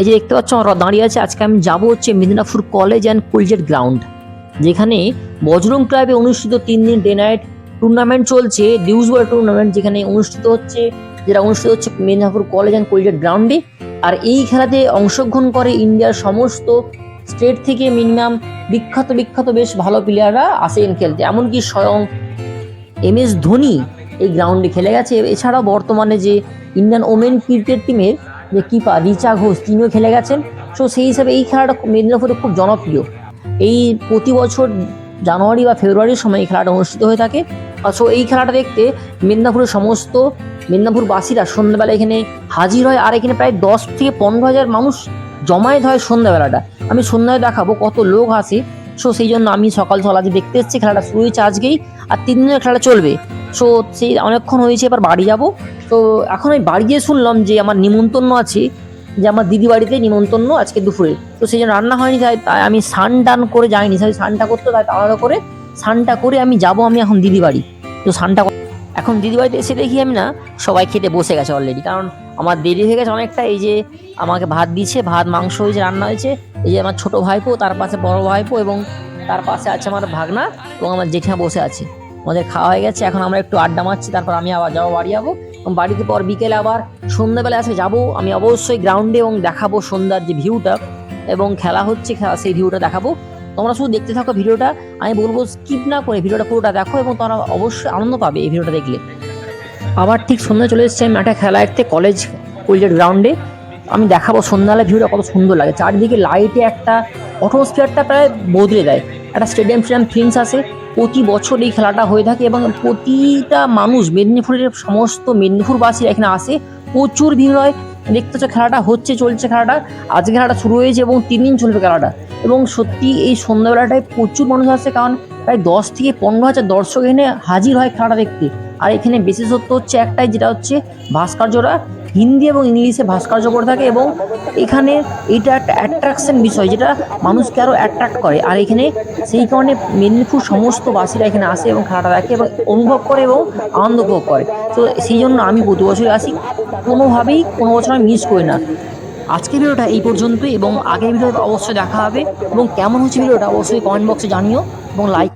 এই যে দেখতে পাচ্ছ, আমরা দাঁড়িয়ে আছে, আজকে আমি যাব হচ্ছে Medinipur college and collegiate ground যেখানে বজরং ক্লাবে অনুষ্ঠিত তিন দিন ডে নাইট টুর্নামেন্ট চলছে ডিউজ ওয়ার টুর্নামেন্ট যেখানে অনুষ্ঠিত হচ্ছে, যেটা অনুষ্ঠিত হচ্ছে মেদিনীপুর কলেজ অ্যান্ড কুলজেট গ্রাউন্ডে আর এই খেলাতে অংশগ্রহণ করে ইন্ডিয়ার সমস্ত স্টেট থেকে মিনিমাম বিখ্যাত বিখ্যাত বেশ ভালো প্লেয়াররা আসেন খেলতে। এমনকি স্বয়ং এম এস ধোনি এই গ্রাউন্ডে খেলে গেছে। এছাড়াও বর্তমানে যে ইন্ডিয়ান ওমেন ক্রিকেট টিমের যে কিপার রিচা ঘোষ তিনিও খেলে গেছেন। সো সেই হিসাবে এই খেলাটা মেদিনীপুরে খুব জনপ্রিয়। এই প্রতি বছর জানুয়ারি বা ফেব্রুয়ারির সময় এই খেলাটা অনুষ্ঠিত হয়ে থাকে। আর সো এই খেলাটা দেখতে মেদিনীপুরের সমস্ত মেদিনীপুরবাসীরা সন্ধ্যাবেলা এখানে হাজির হয়। আর এখানে প্রায় দশ থেকে পনেরো হাজার মানুষ জমায়েত হয় সন্ধ্যাবেলাটা। আমি সন্ধ্যায় দেখাবো কত লোক আসে। সো সেই জন্য আমি সকাল সকাল আজকে দেখতে এসেছি, খেলাটা শুরু হয়েছে আজকেই। আর তিন দিনের খেলাটা চলবে। সো সেই অনেকক্ষণ হয়েছে, এবার বাড়ি যাব। তো এখন আমি বাড়ি গিয়ে শুনলাম যে আমার নিমন্তন্ন আছে, যে আমার দিদি বাড়িতে নিমন্তন্ন আজকে দুপুরে। তো সেই জন্য রান্না হয়নি, তাই তাই আমি সান টান করে যাইনি। তাই সানটা করতে তাই তাড়াতাড়ি করে সানটা করে আমি যাব, আমি এখন দিদি বাড়ি। তো সানটা এখন দিদি বাড়িতে এসে দেখি আমি না সবাই খেতে বসে গেছে অলরেডি কারণ আমার দেরি হয়ে গেছে অনেকটা, এই যে আমাকে ভাত দিয়েছে, ভাত, মাংস হয়েছে, রান্না হয়েছে। এই যে আমার ছোট ভাইপো, তার পাশে বড় ভাইপো এবং তার পাশে আছে আমার ভাগনা এবং আমার জেঠিমা বসে আছে। আমাদের খাওয়া হয়ে গেছে, এখন আমরা একটু আড্ডা মারছি, তারপর আমি আবার যাব, বাড়ি যাব। এবং বাড়িতে পর বিকেলে আবার সন্ধ্যাবেলা আসে যাব, আমি অবশ্যই গ্রাউন্ডে এবং দেখাবো সন্ধ্যার যে ভিউটা এবং খেলা হচ্ছে, খেলা সেই ভিউটা দেখাবো। তোমরা শুধু দেখতে থাকো ভিডিওটা, আমি বলব স্কিপ না করে ভিডিওটা পুরোটা দেখো, এবং তোমরা অবশ্যই আনন্দ পাবে এই ভিডিওটা দেখলে। আবার ঠিক সন্ধ্যা চলে এসেছে আমি মাঠে খেলা দেখতে কলেজ কলেজের গ্রাউন্ডে আমি দেখাবো সন্ধ্যাবেলা ভিউটা কত সুন্দর লাগে, চারিদিকে লাইটে একটা অটোস্ফিয়ারটা প্রায় বদলে দেয়। একটা স্টেডিয়াম স্টেডিয়াম ফিলিংস আসে প্রতি বছর এই খেলাটা হয়ে থাকে এবং প্রতিটা মানুষ মেদিনীপুরের সমস্ত মেদিনীপুরবাসী এখানে আসে। প্রচুর ভিড় হয়। দেখতে হচ্ছে খেলাটা হচ্ছে, চলছে খেলাটা। আজকে খেলাটা শুরু হয়েছে এবং তিন দিন চলবে খেলাটা। এবং সত্যি এই সন্ধ্যাবেলাটায় প্রচুর মানুষ আসে কারণ প্রায় দশ থেকে পনেরো হাজার দর্শক এখানে হাজির হয় খেলাটা দেখতে। আর এখানে বিশেষত্ব হচ্ছে একটাই, যেটা হচ্ছে ভাস্কর্যরা। হিন্দি এবং ইংলিশে ভাস্কর্য করে থাকে এবং এখানে এটা একটা অ্যাট্রাকশন বিষয় যেটা মানুষকে আরও অ্যাট্রাক্ট করে। আর এখানে সেই কারণে মেদিনীপুর সমস্ত বাসীরা এখানে আসে এবং খেলাটা দেখে এবং অনুভব করে এবং আনন্দ উপভোগ করে। তো সেই জন্য আমি প্রতি বছরই আসি। কোনোভাবেই কোনো বছর আমি মিস করি না। আজকের ভিডিওটা এই পর্যন্তই এবং আগের ভিডিও অবশ্যই দেখা হবে এবং কেমন হচ্ছে ভিডিওটা অবশ্যই কমেন্ট বক্সে জানিও এবং লাইক